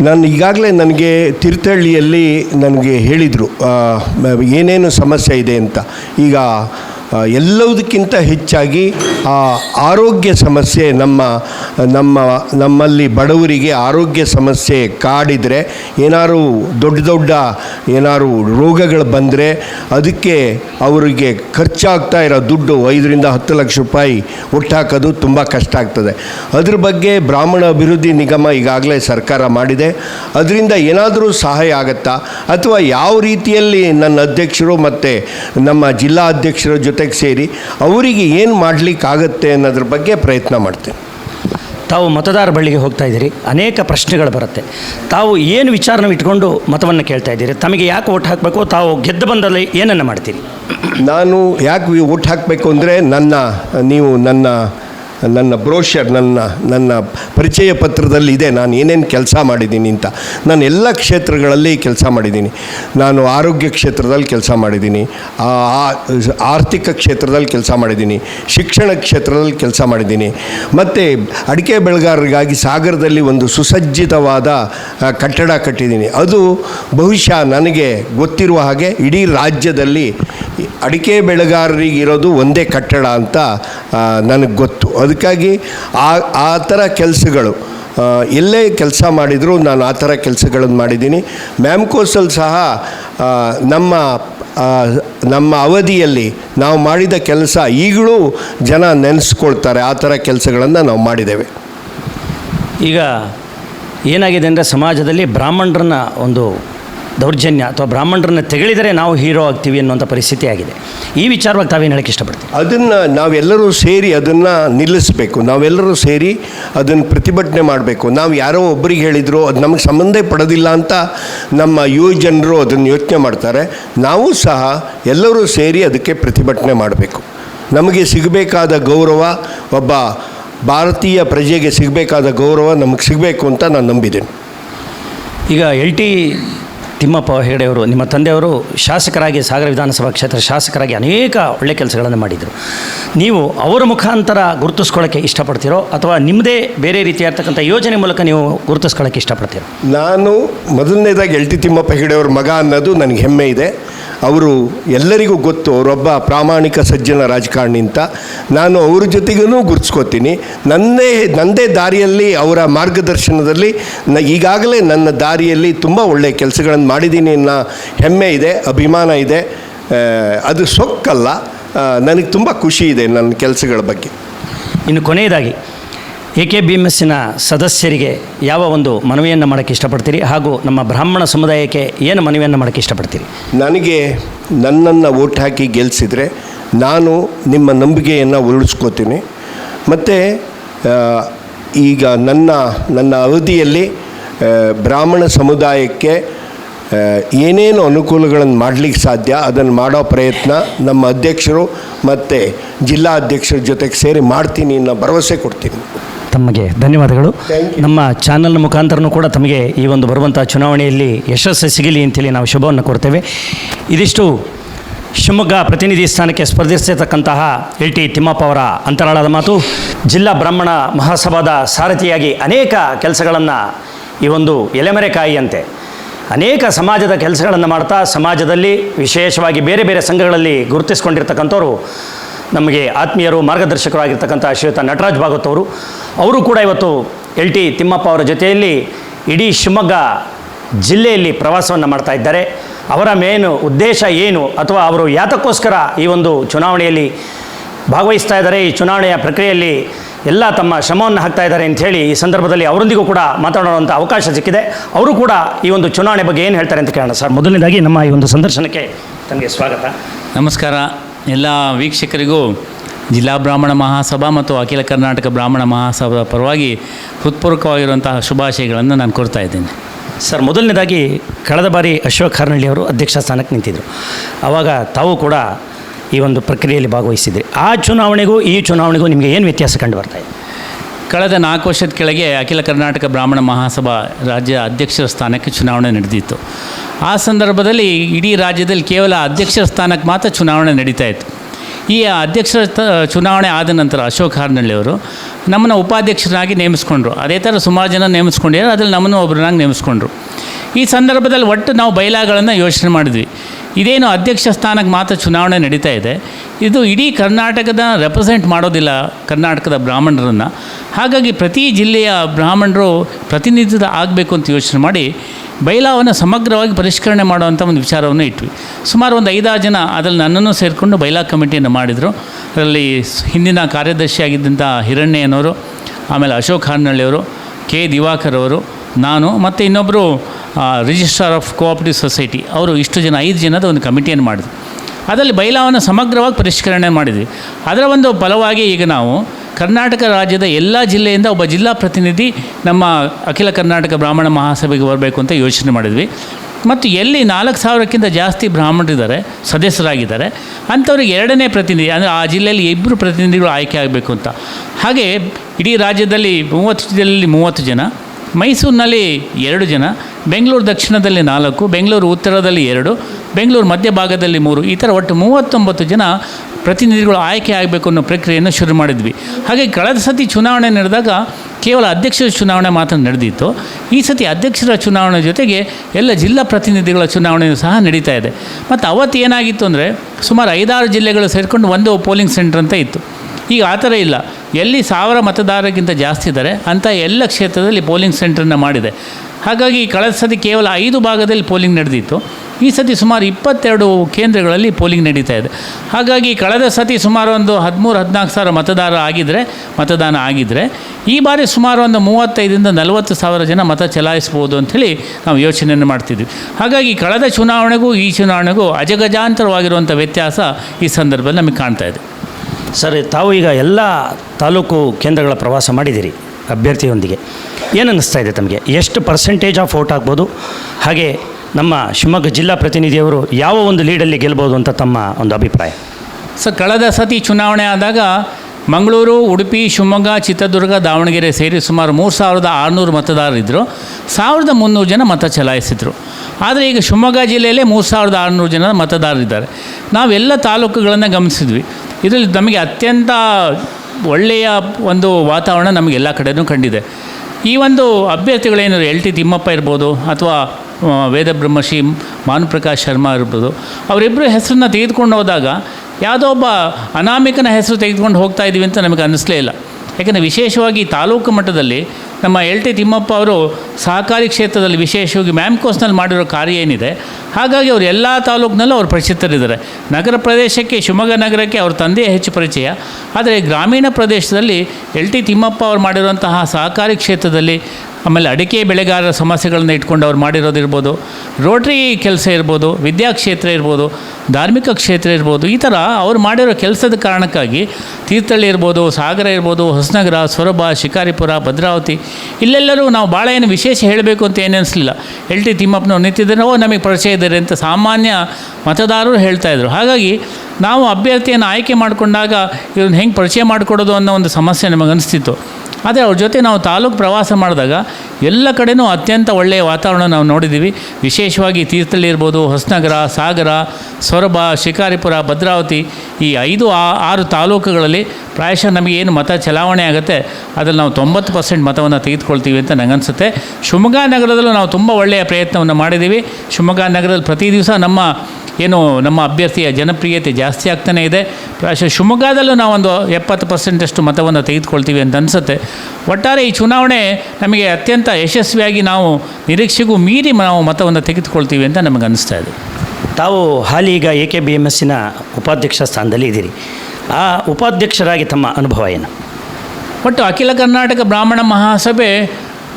ನಾನು ಈಗಾಗಲೇ ನನಗೆ ತೀರ್ಥಹಳ್ಳಿಯಲ್ಲಿ ನನಗೆ ಹೇಳಿದರು ಏನೇನು ಸಮಸ್ಯೆ ಇದೆ ಅಂತ. ಈಗ ಎಲ್ಲದಕ್ಕಿಂತ ಹೆಚ್ಚಾಗಿ ಆ ಆರೋಗ್ಯ ಸಮಸ್ಯೆ ನಮ್ಮ ನಮ್ಮ, ನಮ್ಮಲ್ಲಿ ಬಡವರಿಗೆ ಆರೋಗ್ಯ ಸಮಸ್ಯೆ ಕಾಡಿದರೆ, ಏನಾರು ದೊಡ್ಡ ದೊಡ್ಡ ಏನಾರು ರೋಗಗಳು ಬಂದರೆ ಅದಕ್ಕೆ ಅವರಿಗೆ ಖರ್ಚಾಗ್ತಾ ಇರೋ ದುಡ್ಡು ಐದರಿಂದ ಹತ್ತು ಲಕ್ಷ ರೂಪಾಯಿ ಹುಟ್ಟಾಕೋದು ತುಂಬ ಕಷ್ಟ ಆಗ್ತದೆ. ಅದ್ರ ಬಗ್ಗೆ ಬ್ರಾಹ್ಮಣ ಅಭಿವೃದ್ಧಿ ನಿಗಮ ಈಗಾಗಲೇ ಸರ್ಕಾರ ಮಾಡಿದೆ. ಅದರಿಂದ ಏನಾದರೂ ಸಹಾಯ ಆಗುತ್ತಾ? ಅಥವಾ ಯಾವ ರೀತಿಯಲ್ಲಿ ನನ್ನ ಅಧ್ಯಕ್ಷರು ಮತ್ತು ನಮ್ಮ ಜಿಲ್ಲಾ ಅಧ್ಯಕ್ಷರ ಜೊತೆಗೆ ಸೇರಿ ಅವರಿಗೆ ಏನು ಮಾಡಲಿಕ್ಕಾಗತ್ತೆ ಅನ್ನೋದ್ರ ಬಗ್ಗೆ ಪ್ರಯತ್ನ ಮಾಡ್ತೇನೆ. ತಾವು ಮತದಾರ ಬಳಿಗೆ ಹೋಗ್ತಾ ಇದ್ದೀರಿ ಅನೇಕ ಪ್ರಶ್ನೆಗಳು ಬರುತ್ತೆ. ತಾವು ಏನು ವಿಚಾರನ ಇಟ್ಕೊಂಡು ಮತವನ್ನು ಕೇಳ್ತಾ ಇದ್ದೀರಿ ತಮಗೆ ಯಾಕೆ ಓಟ್ ಹಾಕಬೇಕು ತಾವು ಗೆದ್ದು ಬಂದಲ್ಲಿ ಏನನ್ನು ಮಾಡ್ತೀರಿ? ನಾನು ಯಾಕೆ ಓಟ್ ಹಾಕಬೇಕು ಅಂದರೆ ನನ್ನ ನೀವು ನನ್ನ ನನ್ನ ಬ್ರೋಷರ್ ನನ್ನ ನನ್ನ ಪರಿಚಯ ಪತ್ರದಲ್ಲಿ ಇದೆ. ನಾನು ಏನೇನು ಕೆಲಸ ಮಾಡಿದ್ದೀನಿ ಅಂತ. ನಾನು ಎಲ್ಲ ಕ್ಷೇತ್ರಗಳಲ್ಲಿ ಕೆಲಸ ಮಾಡಿದ್ದೀನಿ. ನಾನು ಆರೋಗ್ಯ ಕ್ಷೇತ್ರದಲ್ಲಿ ಕೆಲಸ ಮಾಡಿದ್ದೀನಿ. ಆರ್ಥಿಕ ಕ್ಷೇತ್ರದಲ್ಲಿ ಕೆಲಸ ಮಾಡಿದ್ದೀನಿ. ಶಿಕ್ಷಣ ಕ್ಷೇತ್ರದಲ್ಲಿ ಕೆಲಸ ಮಾಡಿದ್ದೀನಿ. ಮತ್ತು ಅಡಿಕೆ ಬೆಳೆಗಾರರಿಗಾಗಿ ಸಾಗರದಲ್ಲಿ ಒಂದು ಸುಸಜ್ಜಿತವಾದ ಕಟ್ಟಡ ಕಟ್ಟಿದ್ದೀನಿ. ಅದು ಬಹುಶಃ ನನಗೆ ಗೊತ್ತಿರುವ ಹಾಗೆ ಇಡೀ ರಾಜ್ಯದಲ್ಲಿ ಅಡಿಕೆ ಬೆಳೆಗಾರರಿಗೆ ಇರೋದು ಒಂದೇ ಕಟ್ಟಡ ಅಂತ ನನಗೆ ಗೊತ್ತು. ಅದಕ್ಕಾಗಿ ಆ ಆ ಥರ ಕೆಲಸಗಳು ಎಲ್ಲೇ ಕೆಲಸ ಮಾಡಿದರೂ ನಾನು ಆ ಥರ ಕೆಲಸಗಳನ್ನು ಮಾಡಿದ್ದೀನಿ. ಮ್ಯಾಮ್ಕೋಸಲ್ಲಿ ಸಹ ನಮ್ಮ ನಮ್ಮ ಅವಧಿಯಲ್ಲಿ ನಾವು ಮಾಡಿದ ಕೆಲಸ ಈಗಲೂ ಜನ ನೆನೆಸ್ಕೊಳ್ತಾರೆ ಆ ಥರ ಕೆಲಸಗಳನ್ನು ನಾವು ಮಾಡಿದ್ದೇವೆ. ಈಗ ಏನಾಗಿದೆ ಅಂದರೆ ಸಮಾಜದಲ್ಲಿ ಬ್ರಾಹ್ಮಣರನ್ನ ಒಂದು ದೌರ್ಜನ್ಯ ಅಥವಾ ಬ್ರಾಹ್ಮಣರನ್ನು ತೆಗಳಿದರೆ ನಾವು ಹೀರೋ ಆಗ್ತೀವಿ ಅನ್ನುವಂಥ ಪರಿಸ್ಥಿತಿ ಆಗಿದೆ. ಈ ವಿಚಾರವಾಗಿ ತಾವೇನು ಹೇಳಕ್ಕೆ ಇಷ್ಟಪಡ್ತೀವಿ ಅದನ್ನು ನಾವೆಲ್ಲರೂ ಸೇರಿ ಅದನ್ನು ನಿಲ್ಲಿಸಬೇಕು. ನಾವೆಲ್ಲರೂ ಸೇರಿ ಅದನ್ನು ಪ್ರತಿಭಟನೆ ಮಾಡಬೇಕು. ನಾವು ಯಾರೋ ಒಬ್ಬರಿಗೆ ಹೇಳಿದ್ರು ಅದು ನಮಗೆ ಸಂಬಂಧ ಪಡೋದಿಲ್ಲ ಅಂತ ನಮ್ಮ ಯುವ ಜನರು ಅದನ್ನು ಯೋಚನೆ ಮಾಡ್ತಾರೆ. ನಾವು ಸಹ ಎಲ್ಲರೂ ಸೇರಿ ಅದಕ್ಕೆ ಪ್ರತಿಭಟನೆ ಮಾಡಬೇಕು. ನಮಗೆ ಸಿಗಬೇಕಾದ ಗೌರವ ಒಬ್ಬ ಭಾರತೀಯ ಪ್ರಜೆಗೆ ಸಿಗಬೇಕಾದ ಗೌರವ ನಮಗೆ ಸಿಗಬೇಕು ಅಂತ ನಾನು ನಂಬಿದ್ದೇನೆ. ಈಗ ಎಲ್ ಟಿ ತಿಮ್ಮಪ್ಪ ಹೆಗಡೆಯವರು ನಿಮ್ಮ ತಂದೆಯವರು ಶಾಸಕರಾಗಿ ಸಾಗರ ವಿಧಾನಸಭಾ ಕ್ಷೇತ್ರ ಶಾಸಕರಾಗಿ ಅನೇಕ ಒಳ್ಳೆ ಕೆಲಸಗಳನ್ನು ಮಾಡಿದರು. ನೀವು ಅವರ ಮುಖಾಂತರ ಗುರುತಿಸ್ಕೊಳ್ಳೋಕ್ಕೆ ಇಷ್ಟಪಡ್ತೀರೋ, ಅಥವಾ ನಿಮ್ಮದೇ ಬೇರೆ ರೀತಿಯಾಗಿರ್ತಕ್ಕಂಥ ಯೋಜನೆ ಮೂಲಕ ನೀವು ಗುರುತಿಸ್ಕೊಳ್ಳೋಕ್ಕೆ ಇಷ್ಟಪಡ್ತೀರೋ? ನಾನು ಮೊದಲನೇದಾಗಿ ಎಲ್ ತಿಮ್ಮಪ್ಪ ಹೆಗಡೆಯವ್ರ ಮಗ ಅನ್ನೋದು ನನಗೆ ಹೆಮ್ಮೆ ಇದೆ. ಅವರು ಎಲ್ಲರಿಗೂ ಗೊತ್ತು ಅವರೊಬ್ಬ ಪ್ರಾಮಾಣಿಕ ಸಜ್ಜನ ರಾಜಕಾರಣಿ ಅಂತ. ನಾನು ಅವ್ರ ಜೊತೆಗೂ ಗುರ್ಸ್ಕೋತೀನಿ ನನ್ನೇ ನನ್ನದೇ ದಾರಿಯಲ್ಲಿ, ಅವರ ಮಾರ್ಗದರ್ಶನದಲ್ಲಿ, ನ, ಈಗಾಗಲೇ ನನ್ನ ದಾರಿಯಲ್ಲಿ ತುಂಬ ಒಳ್ಳೆಯ ಕೆಲಸಗಳನ್ನು ಮಾಡಿದ್ದೀನಿ ಅನ್ನೋ ಹೆಮ್ಮೆ ಇದೆ, ಅಭಿಮಾನ ಇದೆ. ಅದು ಸೊಕ್ಕಲ್ಲ. ನನಗೆ ತುಂಬ ಖುಷಿ ಇದೆ ನನ್ನ ಕೆಲಸಗಳ ಬಗ್ಗೆ. ಇನ್ನು ಕೊನೆಯದಾಗಿ ಎ ಕೆ ಬಿ ಎಂ ಎಸ್ಸಿನ ಸದಸ್ಯರಿಗೆ ಯಾವ ಒಂದು ಮನವಿಯನ್ನು ಮಾಡೋಕ್ಕೆ ಇಷ್ಟಪಡ್ತೀರಿ? ಹಾಗೂ ನಮ್ಮ ಬ್ರಾಹ್ಮಣ ಸಮುದಾಯಕ್ಕೆ ಏನು ಮನವಿಯನ್ನು ಮಾಡೋಕ್ಕೆ ಇಷ್ಟಪಡ್ತೀರಿ? ನನಗೆ ನನ್ನನ್ನು ಓಟ್ ಹಾಕಿ ಗೆಲ್ಲಿಸಿದರೆ ನಾನು ನಿಮ್ಮ ನಂಬಿಕೆಯನ್ನು ಉರುಳಿಸ್ಕೋತೀನಿ. ಮತ್ತು ಈಗ ನನ್ನ ನನ್ನ ಅವಧಿಯಲ್ಲಿ ಬ್ರಾಹ್ಮಣ ಸಮುದಾಯಕ್ಕೆ ಏನೇನು ಅನುಕೂಲಗಳನ್ನು ಮಾಡಲಿಕ್ಕೆ ಸಾಧ್ಯ ಅದನ್ನು ಮಾಡೋ ಪ್ರಯತ್ನ ನಮ್ಮ ಅಧ್ಯಕ್ಷರು ಮತ್ತು ಜಿಲ್ಲಾ ಅಧ್ಯಕ್ಷರ ಜೊತೆಗೆ ಸೇರಿ ಮಾಡ್ತೀನಿ ಅನ್ನೋ ಭರವಸೆ ಕೊಡ್ತೀನಿ. ತಮಗೆ ಧನ್ಯವಾದಗಳು. ನಮ್ಮ ಚಾನಲ್ನ ಮುಖಾಂತರನೂ ಕೂಡ ತಮಗೆ ಈ ಒಂದು ಬರುವಂಥ ಚುನಾವಣೆಯಲ್ಲಿ ಯಶಸ್ಸು ಸಿಗಲಿ ಅಂತೇಳಿ ನಾವು ಶುಭವನ್ನು ಕೊಡ್ತೇವೆ ಇದಿಷ್ಟು ಶಿವಮೊಗ್ಗ ಪ್ರತಿನಿಧಿ ಸ್ಥಾನಕ್ಕೆ ಸ್ಪರ್ಧಿಸಿರ್ತಕ್ಕಂತಹ ಎಲ್ ಟಿ ತಿಮ್ಮಪ್ಪ ಅವರ ಅಂತರಾಳದ ಮಾತು. ಜಿಲ್ಲಾ ಬ್ರಾಹ್ಮಣ ಮಹಾಸಭಾದ ಸಾರಥಿಯಾಗಿ ಅನೇಕ ಕೆಲಸಗಳನ್ನು ಈ ಒಂದು ಎಲೆಮರೆಕಾಯಿಯಂತೆ ಅನೇಕ ಸಮಾಜದ ಕೆಲಸಗಳನ್ನು ಮಾಡ್ತಾ ಸಮಾಜದಲ್ಲಿ ವಿಶೇಷವಾಗಿ ಬೇರೆ ಬೇರೆ ಸಂಘಗಳಲ್ಲಿ ಗುರುತಿಸ್ಕೊಂಡಿರ್ತಕ್ಕಂಥವ್ರು ನಮಗೆ ಆತ್ಮೀಯರು ಮಾರ್ಗದರ್ಶಕರು ಆಗಿರ್ತಕ್ಕಂಥ ಶ್ರೀಯುತ ನಟರಾಜ್ ಭಾಗವತ್ ಅವರು. ಅವರು ಕೂಡ ಇವತ್ತು ಎಲ್ ಟಿ ತಿಮ್ಮಪ್ಪ ಅವರ ಜೊತೆಯಲ್ಲಿ ಇಡೀ ಶಿವಮೊಗ್ಗ ಜಿಲ್ಲೆಯಲ್ಲಿ ಪ್ರವಾಸವನ್ನು ಮಾಡ್ತಾ ಇದ್ದಾರೆ. ಅವರ ಮೇನು ಉದ್ದೇಶ ಏನು ಅಥವಾ ಅವರು ಯಾತಕ್ಕೋಸ್ಕರ ಈ ಒಂದು ಚುನಾವಣೆಯಲ್ಲಿ ಭಾಗವಹಿಸ್ತಾ ಇದ್ದಾರೆ, ಈ ಚುನಾವಣೆಯ ಪ್ರಕ್ರಿಯೆಯಲ್ಲಿ ಎಲ್ಲ ತಮ್ಮ ಶ್ರಮವನ್ನು ಹಾಕ್ತಾ ಇದ್ದಾರೆ ಅಂತ ಹೇಳಿ ಈ ಸಂದರ್ಭದಲ್ಲಿ ಅವರೊಂದಿಗೂ ಕೂಡ ಮಾತನಾಡುವಂಥ ಅವಕಾಶ ಸಿಕ್ಕಿದೆ. ಅವರು ಕೂಡ ಈ ಒಂದು ಚುನಾವಣೆ ಬಗ್ಗೆ ಏನು ಹೇಳ್ತಾರೆ ಅಂತ ಕೇಳೋಣ ಸರ್. ಮೊದಲನೇದಾಗಿ ನಮ್ಮ ಈ ಒಂದು ಸಂದರ್ಶನಕ್ಕೆ ತಮಗೆ ಸ್ವಾಗತ. ನಮಸ್ಕಾರ. ಎಲ್ಲ ವೀಕ್ಷಕರಿಗೂ ಜಿಲ್ಲಾ ಬ್ರಾಹ್ಮಣ ಮಹಾಸಭಾ ಮತ್ತು ಅಖಿಲ ಕರ್ನಾಟಕ ಬ್ರಾಹ್ಮಣ ಮಹಾಸಭಾ ಪರವಾಗಿ ಹೃತ್ಪೂರ್ವಕವಾಗಿರುವಂತಹ ಶುಭಾಶಯಗಳನ್ನು ನಾನು ಕೊಡ್ತಾ ಇದ್ದೇನೆ. ಸರ್, ಮೊದಲನೇದಾಗಿ ಕಳೆದ ಬಾರಿ ಅಶೋಕ್ ಹಾರ್ನಳ್ಳಿ ಅವರು ಅಧ್ಯಕ್ಷ ಸ್ಥಾನಕ್ಕೆ ನಿಂತಿದ್ದರು ಆವಾಗ ತಾವು ಕೂಡ ಈ ಒಂದು ಪ್ರಕ್ರಿಯೆಯಲ್ಲಿ ಭಾಗವಹಿಸಿದ್ರಿ. ಆ ಚುನಾವಣೆಗೂ ಈ ಚುನಾವಣೆಗೂ ನಿಮಗೆ ಏನು ವ್ಯತ್ಯಾಸ ಕಂಡು ಇದೆ? ಕಳೆದ ನಾಲ್ಕು ವರ್ಷದ ಕೆಳಗೆ ಅಖಿಲ ಕರ್ನಾಟಕ ಬ್ರಾಹ್ಮಣ ಮಹಾಸಭಾ ರಾಜ್ಯ ಅಧ್ಯಕ್ಷರ ಸ್ಥಾನಕ್ಕೆ ಚುನಾವಣೆ ನಡೆದಿತ್ತು. ಆ ಸಂದರ್ಭದಲ್ಲಿ ಇಡೀ ರಾಜ್ಯದಲ್ಲಿ ಕೇವಲ ಅಧ್ಯಕ್ಷರ ಸ್ಥಾನಕ್ಕೆ ಮಾತ್ರ ಚುನಾವಣೆ ನಡೀತಾ ಇತ್ತು. ಈ ಅಧ್ಯಕ್ಷರ ಚುನಾವಣೆ ಆದ ನಂತರ ಅಶೋಕ್ ಹಾರ್ನಳ್ಳಿಯವರು ನಮ್ಮನ್ನು ಉಪಾಧ್ಯಕ್ಷರಾಗಿ ನೇಮಿಸ್ಕೊಂಡ್ರು. ಅದೇ ಥರ ಸುಮಾರು ಜನ ನೇಮಿಸ್ಕೊಂಡಿದ್ದಾರೆ, ಅದರಲ್ಲಿ ನಮ್ಮನ್ನು ಒಬ್ಬರನ್ನಾಗಿ ನೇಮಿಸ್ಕೊಂಡ್ರು. ಈ ಸಂದರ್ಭದಲ್ಲಿ ಒಟ್ಟು ನಾವು ಬಯಲಾಗಳನ್ನು ಯೋಚನೆ ಮಾಡಿದ್ವಿ. ಇದೇನು ಅಧ್ಯಕ್ಷ ಸ್ಥಾನಕ್ಕೆ ಮಾತ್ರ ಚುನಾವಣೆ ನಡೀತಾ ಇದೆ. ಇದು ಇಡೀ ಕರ್ನಾಟಕದ ರೆಪ್ರೆಸೆಂಟ್ ಮಾಡೋದಿಲ್ಲ ಕರ್ನಾಟಕದ ಬ್ರಾಹ್ಮಣರನ್ನು. ಹಾಗಾಗಿ ಪ್ರತಿ ಜಿಲ್ಲೆಯ ಬ್ರಾಹ್ಮಣರು ಪ್ರತಿನಿಧಿತ ಆಗಬೇಕು ಅಂತ ಯೋಚನೆ ಮಾಡಿ ಬೈಲಾವನ್ನು ಸಮಗ್ರವಾಗಿ ಪರಿಷ್ಕರಣೆ ಮಾಡುವಂಥ ಒಂದು ವಿಚಾರವನ್ನು ಇಟ್ವಿ. ಸುಮಾರು ಒಂದು ಐದಾರು ಜನ ಅದರಲ್ಲಿ ನನ್ನನ್ನು ಸೇರಿಕೊಂಡು ಬೈಲಾ ಕಮಿಟಿಯನ್ನು ಮಾಡಿದರು. ಅದರಲ್ಲಿ ಹಿಂದಿನ ಹಿಂದಿನ ಕಾರ್ಯದರ್ಶಿಯಾಗಿದ್ದಂಥ ಹಿರಣ್ಯನವರು ಆಮೇಲೆ ಅಶೋಕ್ ಹಾರ್ನಳ್ಳಿಯವರು, ಕೆ ದಿವಾಕರ್ ಅವರು, ನಾನು ಮತ್ತು ಇನ್ನೊಬ್ಬರು ರಿಜಿಸ್ಟ್ರಾರ್ ಆಫ್ ಕೋಆಪರೇಟಿವ್ ಸೊಸೈಟಿ ಅವರು ಇಷ್ಟು ಜನ, ಐದು ಜನದ ಒಂದು ಕಮಿಟಿಯನ್ನು ಮಾಡಿದ್ರು. ಅದರಲ್ಲಿ ಬೈಲಾವನ್ನು ಸಮಗ್ರವಾಗಿ ಪರಿಷ್ಕರಣೆ ಮಾಡಿದ್ವಿ. ಅದರ ಒಂದು ಫಲವಾಗಿ ಈಗ ನಾವು ಕರ್ನಾಟಕ ರಾಜ್ಯದ ಎಲ್ಲ ಜಿಲ್ಲೆಯಿಂದ ಒಬ್ಬ ಜಿಲ್ಲಾ ಪ್ರತಿನಿಧಿ ನಮ್ಮ ಅಖಿಲ ಕರ್ನಾಟಕ ಬ್ರಾಹ್ಮಣ ಮಹಾಸಭೆಗೆ ಬರಬೇಕು ಅಂತ ಯೋಚನೆ ಮಾಡಿದ್ವಿ. ಮತ್ತು ಎಲ್ಲಿ ನಾಲ್ಕು ಸಾವಿರಕ್ಕಿಂತ ಜಾಸ್ತಿ ಬ್ರಾಹ್ಮಣರಿದ್ದಾರೆ ಸದಸ್ಯರಾಗಿದ್ದಾರೆ, ಅಂಥವ್ರಿಗೆ ಎರಡನೇ ಪ್ರತಿನಿಧಿ, ಅಂದರೆ ಆ ಜಿಲ್ಲೆಯಲ್ಲಿ ಇಬ್ಬರು ಪ್ರತಿನಿಧಿಗಳು ಆಯ್ಕೆ ಆಗಬೇಕು ಅಂತ. ಹಾಗೆ ಇಡೀ ರಾಜ್ಯದಲ್ಲಿ ಮೂವತ್ತು ಜಿಲ್ಲೆಯಲ್ಲಿ ಮೂವತ್ತು ಜನ, ಮೈಸೂರಿನಲ್ಲಿ ಎರಡು ಜನ ಬೆಂಗಳೂರು ದಕ್ಷಿಣದಲ್ಲಿ ನಾಲ್ಕು, ಬೆಂಗಳೂರು ಉತ್ತರದಲ್ಲಿ ಎರಡು, ಬೆಂಗಳೂರು ಮಧ್ಯಭಾಗದಲ್ಲಿ ಮೂರು, ಈ ಥರ ಒಟ್ಟು ಮೂವತ್ತೊಂಬತ್ತು ಜನ ಪ್ರತಿನಿಧಿಗಳು ಆಯ್ಕೆ ಆಗಬೇಕು ಅನ್ನೋ ಪ್ರಕ್ರಿಯೆಯನ್ನು ಶುರು ಮಾಡಿದ್ವಿ. ಹಾಗೆ ಕಳೆದ ಸತಿ ಚುನಾವಣೆ ನಡೆದಾಗ ಕೇವಲ ಅಧ್ಯಕ್ಷರ ಚುನಾವಣೆ ಮಾತ್ರ ನಡೆದಿತ್ತು. ಈ ಸತಿ ಅಧ್ಯಕ್ಷರ ಚುನಾವಣೆ ಜೊತೆಗೆ ಎಲ್ಲ ಜಿಲ್ಲಾ ಪ್ರತಿನಿಧಿಗಳ ಚುನಾವಣೆಯೂ ಸಹ ನಡೀತಾ ಇದೆ. ಮತ್ತು ಅವತ್ತು ಏನಾಗಿತ್ತು ಅಂದರೆ ಸುಮಾರು ಐದಾರು ಜಿಲ್ಲೆಗಳು ಸೇರಿಕೊಂಡು ಒಂದು ಪೋಲಿಂಗ್ ಸೆಂಟರ್ ಅಂತ ಇತ್ತು. ಈಗ ಆ ಥರ ಇಲ್ಲ. ಎಲ್ಲಿ ಸಾವಿರ ಮತದಾರರಿಗಿಂತ ಜಾಸ್ತಿ ಇದ್ದಾರೆ, ಅಂಥ ಎಲ್ಲ ಕ್ಷೇತ್ರದಲ್ಲಿ ಪೋಲಿಂಗ್ ಸೆಂಟ್ರನ್ನು ಮಾಡಿದೆ. ಹಾಗಾಗಿ ಕಳೆದ ಸತಿ ಕೇವಲ ಐದು ಭಾಗದಲ್ಲಿ ಪೋಲಿಂಗ್ ನಡೆದಿತ್ತು. ಈ ಸತಿ ಸುಮಾರು ಇಪ್ಪತ್ತೆರಡು ಕೇಂದ್ರಗಳಲ್ಲಿ ಪೋಲಿಂಗ್ ನಡೀತಾ ಇದೆ. ಹಾಗಾಗಿ ಕಳೆದ ಸತಿ ಸುಮಾರು ಒಂದು ಹದಿಮೂರು, ಹದಿನಾಲ್ಕು ಸಾವಿರ ಮತದಾರ ಆಗಿದ್ದರೆ ಮತದಾನ ಆಗಿದ್ದರೆ ಈ ಬಾರಿ ಸುಮಾರು ಒಂದು ಮೂವತ್ತೈದರಿಂದ ನಲವತ್ತು ಸಾವಿರ ಜನ ಮತ ಚಲಾಯಿಸ್ಬೋದು ಅಂಥೇಳಿ ನಾವು ಯೋಚನೆಯನ್ನು ಮಾಡ್ತಿದ್ವಿ. ಹಾಗಾಗಿ ಕಳೆದ ಚುನಾವಣೆಗೂ ಈ ಚುನಾವಣೆಗೂ ಅಜಗಜಾಂತರವಾಗಿರುವಂಥ ವ್ಯತ್ಯಾಸ ಈ ಸಂದರ್ಭದಲ್ಲಿ ನಮಗೆ ಕಾಣ್ತಾ ಇದೆ. ಸರ್, ತಾವು ಈಗ ಎಲ್ಲ ತಾಲೂಕು ಕೇಂದ್ರಗಳ ಪ್ರವಾಸ ಮಾಡಿದ್ದೀರಿ ಅಭ್ಯರ್ಥಿಯೊಂದಿಗೆ. ಏನು ಅನ್ನಿಸ್ತಾ ಇದೆ ತಮಗೆ? ಎಷ್ಟು ಪರ್ಸೆಂಟೇಜ್ ಆಫ್ ವೋಟ್ ಆಗ್ಬೋದು? ಹಾಗೆ ನಮ್ಮ ಶಿವಮೊಗ್ಗ ಜಿಲ್ಲಾ ಪ್ರತಿನಿಧಿಯವರು ಯಾವ ಒಂದು ಲೀಡಲ್ಲಿ ಗೆಲ್ಬೋದು ಅಂತ ತಮ್ಮ ಒಂದು ಅಭಿಪ್ರಾಯ? ಸರ್, ಕಳೆದ ಸತಿ ಚುನಾವಣೆ ಆದಾಗ ಮಂಗಳೂರು, ಉಡುಪಿ, ಶಿವಮೊಗ್ಗ, ಚಿತ್ರದುರ್ಗ, ದಾವಣಗೆರೆ ಸೇರಿ ಸುಮಾರು ಮೂರು ಸಾವಿರದ ಆರುನೂರು ಮತದಾರರಿದ್ದರು ಸಾವಿರದ ಮುನ್ನೂರು ಜನ ಮತ ಚಲಾಯಿಸಿದರು. ಆದರೆ ಈಗ ಶಿವಮೊಗ್ಗ ಜಿಲ್ಲೆಯಲ್ಲೇ ಮೂರು ಸಾವಿರದ ಆರುನೂರು ಜನ ಮತದಾರರಿದ್ದಾರೆ. ನಾವೆಲ್ಲ ತಾಲೂಕುಗಳನ್ನು ಗಮನಿಸಿದ್ವಿ. ಇದರಲ್ಲಿ ನಮಗೆ ಅತ್ಯಂತ ಒಳ್ಳೆಯ ಒಂದು ವಾತಾವರಣ ನಮಗೆ ಎಲ್ಲ ಕಡೆಯೂ ಕಂಡಿದೆ. ಈ ಒಂದು ಅಭ್ಯರ್ಥಿಗಳೇನಿದ್ರು ಎಲ್ ಟಿ ತಿಮ್ಮಪ್ಪ ಇರ್ಬೋದು ಅಥವಾ ವೇದ ಬ್ರಹ್ಮಶ್ರೀ ಭಾನುಪ್ರಕಾಶ್ ಶರ್ಮಾ ಇರ್ಬೋದು ಅವರಿಬ್ಬರು ಹೆಸರನ್ನ ತೆಗೆದುಕೊಂಡು ಹೋದಾಗ ಯಾವುದೋ ಒಬ್ಬ ಅನಾಮಿಕನ ಹೆಸರು ತೆಗೆದುಕೊಂಡು ಹೋಗ್ತಾ ಇದ್ದೀವಿ ಅಂತ ನಮಗೆ ಅನ್ನಿಸ್ಲೇ ಇಲ್ಲ. ಯಾಕಂದರೆ ವಿಶೇಷವಾಗಿ ತಾಲೂಕು ಮಟ್ಟದಲ್ಲಿ ನಮ್ಮ ಎಲ್ ಟಿ ತಿಮ್ಮಪ್ಪ ಅವರು ಸಹಕಾರಿ ಕ್ಷೇತ್ರದಲ್ಲಿ ವಿಶೇಷವಾಗಿ ಮ್ಯಾಮ್ಕೋಸ್ನಲ್ಲಿ ಮಾಡಿರೋ ಕಾರ್ಯ ಏನಿದೆ, ಹಾಗಾಗಿ ಅವರು ಎಲ್ಲ ತಾಲೂಕಿನಲ್ಲೂ ಅವರು ಪರಿಚಿತರಿದ್ದಾರೆ. ನಗರ ಪ್ರದೇಶಕ್ಕೆ, ಶಿವಮೊಗ್ಗ ನಗರಕ್ಕೆ ಅವ್ರ ತಂದೆಯ ಹೆಚ್ಚು ಪರಿಚಯ. ಆದರೆ ಗ್ರಾಮೀಣ ಪ್ರದೇಶದಲ್ಲಿ ಎಲ್ ಟಿ ತಿಮ್ಮಪ್ಪ ಅವರು ಮಾಡಿರುವಂತಹ ಸಹಕಾರಿ ಕ್ಷೇತ್ರದಲ್ಲಿ ಆಮೇಲೆ ಅಡಿಕೆ ಬೆಳೆಗಾರರ ಸಮಸ್ಯೆಗಳನ್ನು ಇಟ್ಕೊಂಡು ಅವ್ರು ಮಾಡಿರೋದಿರ್ಬೋದು ರೋಟ್ರಿ ಕೆಲಸ ಇರ್ಬೋದು ವಿದ್ಯಾಕ್ಷೇತ್ರ ಇರ್ಬೋದು, ಧಾರ್ಮಿಕ ಕ್ಷೇತ್ರ ಇರ್ಬೋದು, ಈ ಥರ ಅವ್ರು ಮಾಡಿರೋ ಕೆಲಸದ ಕಾರಣಕ್ಕಾಗಿ ತೀರ್ಥಹಳ್ಳಿ ಇರ್ಬೋದು, ಸಾಗರ ಇರ್ಬೋದು, ಹೊಸನಗರ, ಸೊರಬ, ಶಿಕಾರಿಪುರ, ಭದ್ರಾವತಿ, ಇಲ್ಲೆಲ್ಲರೂ ನಾವು ಭಾಳ ಏನು ವಿಶೇಷ ಹೇಳಬೇಕು ಅಂತ ಏನು ಅನಿಸ್ಲಿಲ್ಲ. ಎಲ್ ಟಿ ತಿಮ್ಮಪ್ಪನವ್ರು ನಿಂತಿದ್ದಾರೆ, ಓ ನಮಗೆ ಪರಿಚಯ ಇದ್ದಾರೆ ಅಂತ ಸಾಮಾನ್ಯ ಮತದಾರರು ಹೇಳ್ತಾಯಿದ್ರು ಹಾಗಾಗಿ ನಾವು ಅಭ್ಯರ್ಥಿಯನ್ನು ಆಯ್ಕೆ ಮಾಡಿಕೊಂಡಾಗ ಇವ್ರನ್ನ ಹೆಂಗೆ ಪರಿಚಯ ಮಾಡಿಕೊಡೋದು ಅನ್ನೋ ಒಂದು ಸಮಸ್ಯೆ ನಮಗೆ ಅನಿಸ್ತಿತ್ತು ಆದರೆ ಅವ್ರ ಜೊತೆ ನಾವು ತಾಲೂಕು ಪ್ರವಾಸ ಮಾಡಿದಾಗ ಎಲ್ಲ ಕಡೆಯೂ ಅತ್ಯಂತ ಒಳ್ಳೆಯ ವಾತಾವರಣ ನಾವು ನೋಡಿದ್ದೀವಿ. ವಿಶೇಷವಾಗಿ ತೀರ್ಥಹಳ್ಳಿ ಇರ್ಬೋದು, ಹೊಸನಗರ, ಸಾಗರ, ಸೊರಬ, ಶಿಕಾರಿಪುರ, ಭದ್ರಾವತಿ ಈ ಐದು ಆರು ತಾಲೂಕುಗಳಲ್ಲಿ ಪ್ರಾಯಶಃ ನಮಗೆ ಏನು ಮತ ಚಲಾವಣೆ ಆಗುತ್ತೆ, ಅದರಲ್ಲಿ ನಾವು ತೊಂಬತ್ತು ಪರ್ಸೆಂಟ್ ಮತವನ್ನು ತೆಗೆದುಕೊಳ್ತೀವಿ ಅಂತ ನನಗನ್ಸುತ್ತೆ ಶಿವಮೊಗ್ಗ ನಗರದಲ್ಲೂ ನಾವು ತುಂಬ ಒಳ್ಳೆಯ ಪ್ರಯತ್ನವನ್ನು ಮಾಡಿದ್ದೀವಿ. ಶಿವಮೊಗ್ಗ ನಗರದಲ್ಲಿ ಪ್ರತಿ ದಿವಸ ನಮ್ಮ ಏನು ನಮ್ಮ ಅಭ್ಯರ್ಥಿಯ ಜನಪ್ರಿಯತೆ ಜಾಸ್ತಿ ಆಗ್ತಾನೇ ಇದೆ. ಪ್ರಾಯಶಃ ಶಿವಮೊಗ್ಗದಲ್ಲೂ ನಾವೊಂದು ಎಪ್ಪತ್ತು ಪರ್ಸೆಂಟಷ್ಟು ಮತವನ್ನು ತೆಗೆದುಕೊಳ್ತೀವಿ ಅಂತ ಅನಿಸುತ್ತೆ. ಒಟ್ಟಾರೆ ಈ ಚುನಾವಣೆ ನಮಗೆ ಅತ್ಯಂತ ಯಶಸ್ವಿಯಾಗಿ ನಾವು ನಿರೀಕ್ಷೆಗೂ ಮೀರಿ ನಾವು ಮತವನ್ನು ತೆಗೆದುಕೊಳ್ತೀವಿ ಅಂತ ನಮಗೆ ಅನಿಸ್ತಾ ಇದೆ. ತಾವು ಹಾಲಿ ಈಗ ಎ ಕೆ ಬಿ ಎಂ ಎಸ್ಸಿನ ಉಪಾಧ್ಯಕ್ಷ ಸ್ಥಾನದಲ್ಲಿ ಇದ್ದೀರಿ. ಆ ಉಪಾಧ್ಯಕ್ಷರಾಗಿ ತಮ್ಮ ಅನುಭವ ಏನು? ಒಟ್ಟು ಅಖಿಲ ಕರ್ನಾಟಕ ಬ್ರಾಹ್ಮಣ ಮಹಾಸಭೆ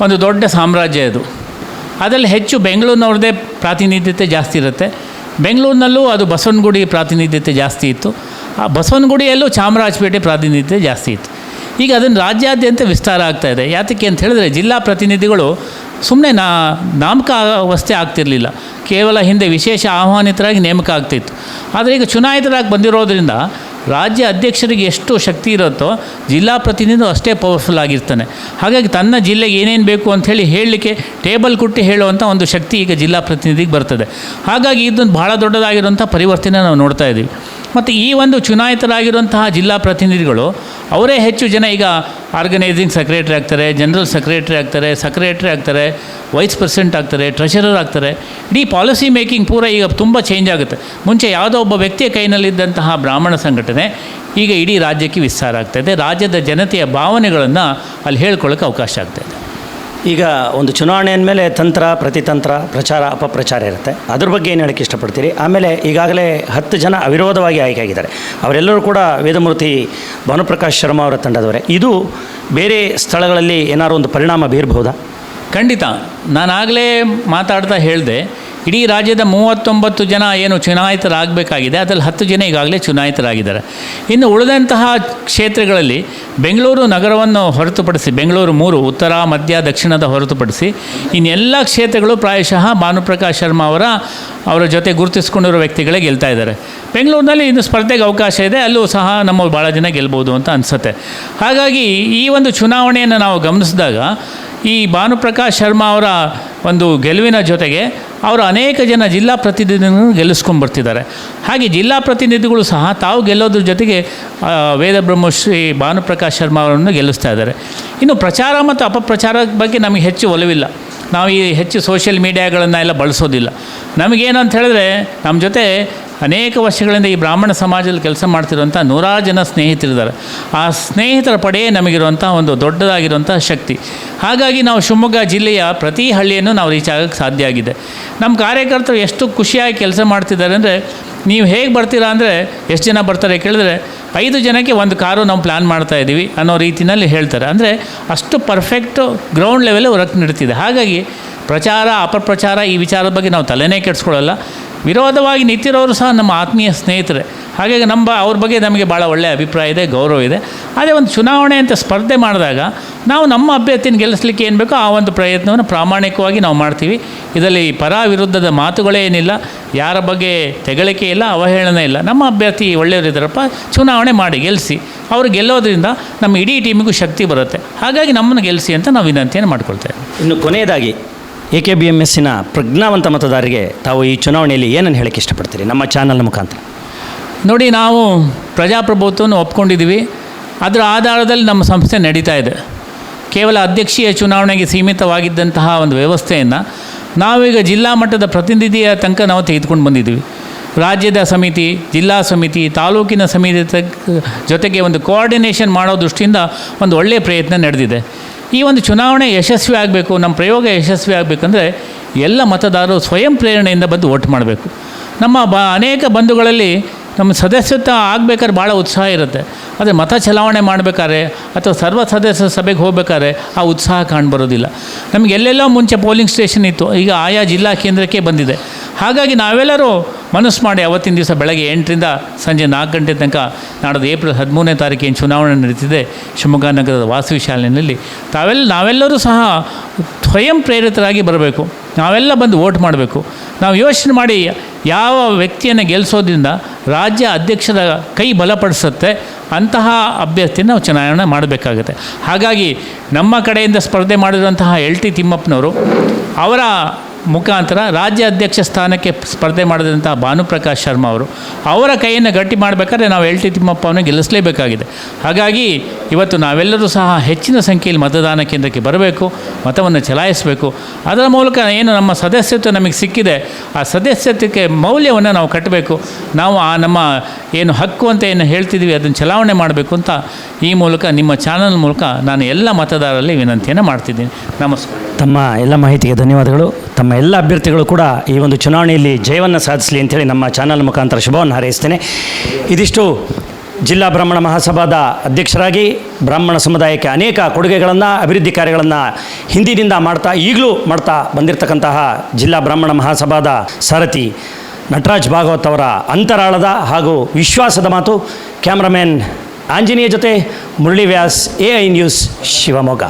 ಒಂದು ದೊಡ್ಡ ಸಾಮ್ರಾಜ್ಯ ಅದು. ಅದರಲ್ಲಿ ಹೆಚ್ಚು ಬೆಂಗಳೂರಿನವ್ರದ್ದೇ ಪ್ರಾತಿನಿಧ್ಯತೆ ಜಾಸ್ತಿ ಇರುತ್ತೆ. ಬೆಂಗಳೂರಿನಲ್ಲೂ ಅದು ಬಸವನಗುಡಿ ಪ್ರಾತಿನಿಧ್ಯತೆ ಜಾಸ್ತಿ ಇತ್ತು. ಆ ಬಸವನಗುಡಿಯಲ್ಲೂ ಚಾಮರಾಜಪೇಟೆ ಪ್ರಾತಿನಿಧ್ಯತೆ ಜಾಸ್ತಿ ಇತ್ತು. ಈಗ ಅದನ್ನು ರಾಜ್ಯಾದ್ಯಂತ ವಿಸ್ತಾರ ಆಗ್ತಾ ಇದೆ. ಯಾತಕ್ಕೆ ಅಂತ ಹೇಳಿದ್ರೆ ಜಿಲ್ಲಾ ಪ್ರತಿನಿಧಿಗಳು ಸುಮ್ಮನೆ ನಾ, ನಾಮಕ ನಾಮಕಾವಸ್ಥೆ ಆಗ್ತಿರಲಿಲ್ಲ. ಕೇವಲ ಹಿಂದೆ ವಿಶೇಷ ಆಹ್ವಾನಿತರಾಗಿ ನೇಮಕ ಆಗ್ತಿತ್ತು. ಆದರೆ ಈಗ ಚುನಾಯಿತರಾಗಿ ಬಂದಿರೋದ್ರಿಂದ ರಾಜ್ಯ ಅಧ್ಯಕ್ಷರಿಗೆ ಎಷ್ಟು ಶಕ್ತಿ ಇರುತ್ತೋ ಜಿಲ್ಲಾ ಪ್ರತಿನಿಧಿ ಅಷ್ಟೇ ಪವರ್ಫುಲ್ ಆಗಿರ್ತಾನೆ. ಹಾಗಾಗಿ ತನ್ನ ಜಿಲ್ಲೆಗೆ ಏನೇನು ಬೇಕು ಅಂಥೇಳಿ ಹೇಳಲಿಕ್ಕೆ ಟೇಬಲ್ ಕೊಟ್ಟು ಹೇಳುವಂಥ ಒಂದು ಶಕ್ತಿ ಈಗ ಜಿಲ್ಲಾ ಪ್ರತಿನಿಧಿಗೆ ಬರ್ತದೆ. ಹಾಗಾಗಿ ಇದೊಂದು ಭಾಳ ದೊಡ್ಡದಾಗಿರುವಂಥ ಪರಿವರ್ತನೆ ನಾವು ನೋಡ್ತಾ ಇದ್ದೀವಿ ಮತ್ತು ಈ ಒಂದು ಚುನಾಯಿತರಾಗಿರುವಂತಹ ಜಿಲ್ಲಾ ಪ್ರತಿನಿಧಿಗಳು ಅವರೇ ಹೆಚ್ಚು ಜನ ಈಗ ಆರ್ಗನೈಸಿಂಗ್ ಸೆಕ್ರೆಟ್ರಿ ಆಗ್ತಾರೆ, ಜನರಲ್ ಸೆಕ್ರೆಟ್ರಿ ಆಗ್ತಾರೆ ಸೆಕ್ರೆಟ್ರಿ ಆಗ್ತಾರೆ, ವೈಸ್ ಪ್ರೆಸಿಡೆಂಟ್ ಆಗ್ತಾರೆ, ಟ್ರೆಷರರ್ ಆಗ್ತಾರೆ. ಇಡೀ ಪಾಲಿಸಿ ಮೇಕಿಂಗ್ ಪೂರ ಈಗ ತುಂಬ ಚೇಂಜ್ ಆಗುತ್ತೆ. ಮುಂಚೆ ಯಾವುದೋ ಒಬ್ಬ ವ್ಯಕ್ತಿಯ ಕೈನಲ್ಲಿದ್ದಂತಹ ಬ್ರಾಹ್ಮಣ ಸಂಘಟನೆ ಈಗ ಇಡೀ ರಾಜ್ಯಕ್ಕೆ ವಿಸ್ತಾರ ಆಗ್ತಾಯಿದೆ ರಾಜ್ಯದ ಜನತೆಯ ಭಾವನೆಗಳನ್ನು ಅಲ್ಲಿ ಹೇಳ್ಕೊಳ್ಳೋಕೆ ಅವಕಾಶ ಆಗ್ತಾಯಿದೆ ಈಗ ಒಂದು ಚುನಾವಣೆ ಅಂದಮೇಲೆ ತಂತ್ರ, ಪ್ರತಿತಂತ್ರ, ಪ್ರಚಾರ, ಅಪಪ್ರಚಾರ ಇರುತ್ತೆ. ಅದ್ರ ಬಗ್ಗೆ ಏನು ಹೇಳಕ್ಕೆ ಇಷ್ಟಪಡ್ತೀರಿ? ಆಮೇಲೆ ಈಗಾಗಲೇ ಹತ್ತು ಜನ ಅವಿರೋಧವಾಗಿ ಆಯ್ಕೆಯಾಗಿದ್ದಾರೆ. ಅವರೆಲ್ಲರೂ ಕೂಡ ವೇದಮೂರ್ತಿ ಭಾನುಪ್ರಕಾಶ್ ಶರ್ಮಾ ಅವರ ತಂಡದವರೇ. ಇದು ಬೇರೆ ಸ್ಥಳಗಳಲ್ಲಿ ಏನಾದರೂ ಒಂದು ಪರಿಣಾಮ ಬೀರಬಹುದಾ? ಖಂಡಿತ. ನಾನಾಗಲೇ ಮಾತಾಡ್ತಾ ಹೇಳಿದೆ ಇಡೀ ರಾಜ್ಯದ ಮೂವತ್ತೊಂಬತ್ತು ಜನ ಏನು ಚುನಾಯಿತರಾಗಬೇಕಾಗಿದೆ, ಅದರಲ್ಲಿ ಹತ್ತು ಜನ ಈಗಾಗಲೇ ಚುನಾಯಿತರಾಗಿದ್ದಾರೆ. ಇನ್ನು ಉಳಿದಂತಹ ಕ್ಷೇತ್ರಗಳಲ್ಲಿ ಬೆಂಗಳೂರು ನಗರವನ್ನು ಹೊರತುಪಡಿಸಿ, ಬೆಂಗಳೂರು ಮೂರು, ಉತ್ತರ, ಮಧ್ಯ, ದಕ್ಷಿಣದ ಹೊರತುಪಡಿಸಿ ಇನ್ನೆಲ್ಲ ಕ್ಷೇತ್ರಗಳು ಪ್ರಾಯಶಃ ಭಾನುಪ್ರಕಾಶ್ ಶರ್ಮಾ ಅವರ ಅವರ ಜೊತೆ ಗುರುತಿಸ್ಕೊಂಡಿರೋ ವ್ಯಕ್ತಿಗಳೇ ಗೆಲ್ತಾ ಇದ್ದಾರೆ. ಬೆಂಗಳೂರಿನಲ್ಲಿ ಇನ್ನು ಸ್ಪರ್ಧೆಗೆ ಅವಕಾಶ ಇದೆ, ಅಲ್ಲೂ ಸಹ ನಮ್ಮ ಭಾಳ ಜನ ಗೆಲ್ಬೋದು ಅಂತ ಅನಿಸುತ್ತೆ. ಹಾಗಾಗಿ ಈ ಒಂದು ಚುನಾವಣೆಯನ್ನು ನಾವು ಗಮನಿಸಿದಾಗ ಈ ಭಾನುಪ್ರಕಾಶ್ ಶರ್ಮಾ ಅವರ ಒಂದು ಗೆಲುವಿನ ಜೊತೆಗೆ ಅವರು ಅನೇಕ ಜನ ಜಿಲ್ಲಾ ಪ್ರತಿನಿಧಿಗಳನ್ನು ಗೆಲ್ಲಿಸ್ಕೊಂಡ್ಬರ್ತಿದ್ದಾರೆ ಹಾಗೆ ಜಿಲ್ಲಾ ಪ್ರತಿನಿಧಿಗಳು ಸಹ ತಾವು ಗೆಲ್ಲೋದ್ರ ಜೊತೆಗೆ ವೇದ ಬ್ರಹ್ಮಶ್ರೀ ಭಾನುಪ್ರಕಾಶ್ ಶರ್ಮಾ ಅವರನ್ನು ಗೆಲ್ಲಿಸ್ತಾ ಇದ್ದಾರೆ. ಇನ್ನು ಪ್ರಚಾರ ಮತ್ತು ಅಪಪ್ರಚಾರದ ಬಗ್ಗೆ ನಮಗೆ ಹೆಚ್ಚು ಒಲವಿಲ್ಲ. ನಾವು ಈ ಹೆಚ್ಚು ಸೋಷಿಯಲ್ ಮೀಡಿಯಾಗಳನ್ನೆಲ್ಲ ಬಳಸೋದಿಲ್ಲ. ನಮಗೇನಂತ ಹೇಳಿದ್ರೆ ನಮ್ಮ ಜೊತೆ ಅನೇಕ ವರ್ಷಗಳಿಂದ ಈ ಬ್ರಾಹ್ಮಣ ಸಮಾಜದಲ್ಲಿ ಕೆಲಸ ಮಾಡ್ತಿರುವಂಥ ನೂರಾರು ಜನ ಸ್ನೇಹಿತರಿದ್ದಾರೆ. ಆ ಸ್ನೇಹಿತರ ಪಡೆಯೇ ನಮಗಿರುವಂಥ ಒಂದು ದೊಡ್ಡದಾಗಿರುವಂಥ ಶಕ್ತಿ. ಹಾಗಾಗಿ ನಾವು ಶಿವಮೊಗ್ಗ ಜಿಲ್ಲೆಯ ಪ್ರತಿ ಹಳ್ಳಿಯನ್ನು ನಾವು ರೀಚ್ ಆಗೋಕ್ಕೆ ಸಾಧ್ಯ ಆಗಿದೆ. ನಮ್ಮ ಕಾರ್ಯಕರ್ತರು ಎಷ್ಟು ಖುಷಿಯಾಗಿ ಕೆಲಸ ಮಾಡ್ತಿದ್ದಾರೆ ಅಂದರೆ, ನೀವು ಹೇಗೆ ಬರ್ತೀರಾ ಅಂದರೆ, ಎಷ್ಟು ಜನ ಬರ್ತಾರೆ ಕೇಳಿದ್ರೆ, ಐದು ಜನಕ್ಕೆ ಒಂದು ಕಾರು ನಾವು ಪ್ಲ್ಯಾನ್ ಮಾಡ್ತಾ ಇದ್ದೀವಿ ಅನ್ನೋ ರೀತಿಯಲ್ಲಿ ಹೇಳ್ತಾರೆ. ಅಂದರೆ, ಅಷ್ಟು ಪರ್ಫೆಕ್ಟು ಗ್ರೌಂಡ್ ಲೆವೆಲ್ ವರ್ಕ್ ನಡೀತಿದೆ. ಹಾಗಾಗಿ ಪ್ರಚಾರ, ಅಪಪ್ರಚಾರ ಈ ವಿಚಾರದ ಬಗ್ಗೆ ನಾವು ತಲೆನೇ ಕೆಡಿಸ್ಕೊಳ್ಳಲ್ಲ. ವಿರೋಧವಾಗಿ ನಿಂತಿರೋರು ಸಹ ನಮ್ಮ ಆತ್ಮೀಯ ಸ್ನೇಹಿತರೆ. ಹಾಗಾಗಿ ನಮ್ಮ ಅವ್ರ ಬಗ್ಗೆ ನಮಗೆ ಭಾಳ ಒಳ್ಳೆಯ ಅಭಿಪ್ರಾಯ ಇದೆ, ಗೌರವ ಇದೆ. ಅದೇ ಒಂದು ಚುನಾವಣೆ ಅಂತ ಸ್ಪರ್ಧೆ ಮಾಡಿದಾಗ ನಾವು ನಮ್ಮ ಅಭ್ಯರ್ಥಿನ ಗೆಲ್ಲಿಸ್ಲಿಕ್ಕೆ ಏನು ಬೇಕೋ ಆ ಒಂದು ಪ್ರಯತ್ನವನ್ನು ಪ್ರಾಮಾಣಿಕವಾಗಿ ನಾವು ಮಾಡ್ತೀವಿ. ಇದರಲ್ಲಿ ಪರ ವಿರುದ್ಧದ ಮಾತುಗಳೇ ಏನಿಲ್ಲ, ಯಾರ ಬಗ್ಗೆ ತೆಗಳಿಕೆ ಇಲ್ಲ, ಅವಹೇಳನ ಇಲ್ಲ. ನಮ್ಮ ಅಭ್ಯರ್ಥಿ ಒಳ್ಳೆಯವರಿದ್ದಾರಪ್ಪ ಚುನಾವಣೆ ಮಾಡಿ ಗೆಲ್ಲಿಸಿ. ಅವರು ಗೆಲ್ಲೋದ್ರಿಂದ ನಮ್ಮ ಇಡೀ ಟೀಮಿಗೂ ಶಕ್ತಿ ಬರುತ್ತೆ. ಹಾಗಾಗಿ ನಮ್ಮನ್ನು ಗೆಲ್ಲಿಸಿ ಅಂತ ನಾವು ವಿನಂತಿಯನ್ನು ಮಾಡಿಕೊಳ್ತೇವೆ. ಇನ್ನು ಕೊನೆಯದಾಗಿ ಎ ಕೆ ಬಿ ಎಂ ಎಸ್ಸಿನ ಪ್ರಜ್ಞಾವಂತ ಮತದಾರರಿಗೆ ತಾವು ಈ ಚುನಾವಣೆಯಲ್ಲಿ ಏನನ್ನು ಹೇಳಕ್ಕೆ ಇಷ್ಟಪಡ್ತೀರಿ? ನಮ್ಮ ಚಾನಲ್ನ ಮುಖಾಂತರ. ನೋಡಿ, ನಾವು ಪ್ರಜಾಪ್ರಭುತ್ವವನ್ನು ಒಪ್ಕೊಂಡಿದ್ದೀವಿ. ಅದರ ಆಧಾರದಲ್ಲಿ ನಮ್ಮ ಸಂಸ್ಥೆ ನಡೀತಾ ಇದೆ. ಕೇವಲ ಅಧ್ಯಕ್ಷೀಯ ಚುನಾವಣೆಗೆ ಸೀಮಿತವಾಗಿದ್ದಂತಹ ಒಂದು ವ್ಯವಸ್ಥೆಯನ್ನು ನಾವೀಗ ಜಿಲ್ಲಾ ಮಟ್ಟದ ಪ್ರತಿನಿಧಿಯ ತನಕ ನಾವು ತೆಗೆದುಕೊಂಡು ಬಂದಿದ್ದೀವಿ. ರಾಜ್ಯದ ಸಮಿತಿ, ಜಿಲ್ಲಾ ಸಮಿತಿ, ತಾಲೂಕಿನ ಸಮಿತಿ ತಗ್- ಜೊತೆಗೆ ಒಂದು ಕೋಆರ್ಡಿನೇಷನ್ ಮಾಡೋ ದೃಷ್ಟಿಯಿಂದ ಒಂದು ಒಳ್ಳೆಯ ಪ್ರಯತ್ನ ನಡೆದಿದೆ. ಈ ಒಂದು ಚುನಾವಣೆ ಯಶಸ್ವಿ ಆಗಬೇಕು, ನಮ್ಮ ಪ್ರಯೋಗ ಯಶಸ್ವಿ ಆಗಬೇಕಂದ್ರೆ ಎಲ್ಲ ಮತದಾರರು ಸ್ವಯಂ ಪ್ರೇರಣೆಯಿಂದ ಬಂದು ವೋಟ್ ಮಾಡಬೇಕು. ನಮ್ಮ ಬ, ಅನೇಕ ಬಂಧುಗಳಲ್ಲಿ ನಮ್ಮ ಸದಸ್ಯತ್ವ ಆಗಬೇಕಾದ್ರೆ ಭಾಳ ಉತ್ಸಾಹ ಇರುತ್ತೆ. ಆದರೆ ಮತ ಚಲಾವಣೆ ಮಾಡಬೇಕಾದ್ರೆ ಅಥವಾ ಸರ್ವ ಸದಸ್ಯ ಸಭೆಗೆ ಹೋಗ್ಬೇಕಾದ್ರೆ ಆ ಉತ್ಸಾಹ ಕಾಣ್ಬರೋದಿಲ್ಲ ನಮಗೆ ಎಲ್ಲೆಲ್ಲೋ ಮುಂಚೆ ಪೋಲಿಂಗ್ ಸ್ಟೇಷನ್ ಇತ್ತು, ಈಗ ಆಯಾ ಜಿಲ್ಲಾ ಕೇಂದ್ರಕ್ಕೆ ಬಂದಿದೆ. ಹಾಗಾಗಿ ನಾವೆಲ್ಲರೂ ಮನಸ್ಸು ಮಾಡಿ ಅವತ್ತಿನ ದಿವಸ ಬೆಳಗ್ಗೆ ಎಂಟರಿಂದ ಸಂಜೆ ನಾಲ್ಕು ಗಂಟೆ ತನಕ ನಾಡೋದು ಏಪ್ರಿಲ್ ಹದಿಮೂರನೇ ತಾರೀಕಿನ ಚುನಾವಣೆ ನಡೀತಿದೆ ಶಿವಮೊಗ್ಗ ನಗರದ ವಾಸವಿ ಶಾಲೆಯಲ್ಲಿ. ತಾವೆಲ್ಲ ನಾವೆಲ್ಲರೂ ಸಹ ಸ್ವಯಂ ಪ್ರೇರಿತರಾಗಿ ಬರಬೇಕು. ನಾವೆಲ್ಲ ಬಂದು ವೋಟ್ ಮಾಡಬೇಕು. ನಾವು ಯೋಚನೆ ಮಾಡಿ ಯಾವ ವ್ಯಕ್ತಿಯನ್ನು ಗೆಲ್ಲಿಸೋದ್ರಿಂದ ರಾಜ್ಯ ಅಧ್ಯಕ್ಷರ ಕೈ ಬಲಪಡಿಸುತ್ತೆ ಅಂತಹ ಅಭ್ಯರ್ಥಿನ ನಾವು ಚುನಾವಣೆ ಮಾಡಬೇಕಾಗುತ್ತೆ. ಹಾಗಾಗಿ ನಮ್ಮ ಕಡೆಯಿಂದ ಸ್ಪರ್ಧೆ ಮಾಡಿರುವಂತಹ ಎಲ್ ಟಿ ತಿಮ್ಮಪ್ಪನವರು ಅವರ ಮುಖಾಂತರ ರಾಜ್ಯ ಅಧ್ಯಕ್ಷ ಸ್ಥಾನಕ್ಕೆ ಸ್ಪರ್ಧೆ ಮಾಡಿದಂಥ ಭಾನುಪ್ರಕಾಶ್ ಶರ್ಮಾ ಅವರು ಅವರ ಕೈಯನ್ನು ಗಟ್ಟಿ ಮಾಡಬೇಕಾದ್ರೆ ನಾವು ಎಲ್ ಟಿ ತಿಮ್ಮಪ್ಪವನ್ನು ಗೆಲ್ಲಿಸಲೇಬೇಕಾಗಿದೆ. ಹಾಗಾಗಿ ಇವತ್ತು ನಾವೆಲ್ಲರೂ ಸಹ ಹೆಚ್ಚಿನ ಸಂಖ್ಯೆಯಲ್ಲಿ ಮತದಾನ ಕೇಂದ್ರಕ್ಕೆ ಬರಬೇಕು, ಮತವನ್ನು ಚಲಾಯಿಸಬೇಕು. ಅದರ ಮೂಲಕ ಏನು ನಮ್ಮ ಸದಸ್ಯತ್ವ ನಮಗೆ ಸಿಕ್ಕಿದೆ, ಆ ಸದಸ್ಯತ್ವಕ್ಕೆ ಮೌಲ್ಯವನ್ನು ನಾವು ಕಟ್ಟಬೇಕು. ನಾವು ಆ ನಮ್ಮ ಏನು ಹಕ್ಕು ಅಂತ ಏನು ಹೇಳ್ತಿದ್ದೀವಿ ಅದನ್ನು ಚಲಾವಣೆ ಮಾಡಬೇಕು ಅಂತ ಈ ಮೂಲಕ, ನಿಮ್ಮ ಚಾನಲ್ ಮೂಲಕ ನಾನು ಎಲ್ಲ ಮತದಾರರಲ್ಲಿ ವಿನಂತಿಯನ್ನು ಮಾಡ್ತಿದ್ದೀನಿ. ನಮಸ್ಕಾರ. ತಮ್ಮ ಎಲ್ಲ ಮಾಹಿತಿಗೆ ಧನ್ಯವಾದಗಳು. ತಮ್ಮ ಎಲ್ಲ ಅಭ್ಯರ್ಥಿಗಳು ಕೂಡ ಈ ಒಂದು ಚುನಾವಣೆಯಲ್ಲಿ ಜಯವನ್ನು ಸಾಧಿಸಲಿ ಅಂತೇಳಿ ನಮ್ಮ ಚಾನಲ್ ಮುಖಾಂತರ ಶುಭವನ್ನು ಹಾರೈಸ್ತೇನೆ. ಇದಿಷ್ಟು ಜಿಲ್ಲಾ ಬ್ರಾಹ್ಮಣ ಮಹಾಸಭಾದ ಅಧ್ಯಕ್ಷರಾಗಿ ಬ್ರಾಹ್ಮಣ ಸಮುದಾಯಕ್ಕೆ ಅನೇಕ ಕೊಡುಗೆಗಳನ್ನು, ಅಭಿವೃದ್ಧಿ ಕಾರ್ಯಗಳನ್ನು ಹಿಂದಿನಿಂದ ಮಾಡ್ತಾ, ಈಗಲೂ ಮಾಡ್ತಾ ಬಂದಿರತಕ್ಕಂತಹ ಜಿಲ್ಲಾ ಬ್ರಾಹ್ಮಣ ಮಹಾಸಭಾದ ಸಾರಥಿ ನಟರಾಜ್ ಭಾಗವತ್ ಅವರ ಅಂತರಾಳದ ಹಾಗೂ ವಿಶ್ವಾಸದ ಮಾತು ಕ್ಯಾಮ್ರಾಮ್ಯಾನ್ ಆಂಜನೇಯ ಜೊತೆ Murali Vyas A I news Shivamogga.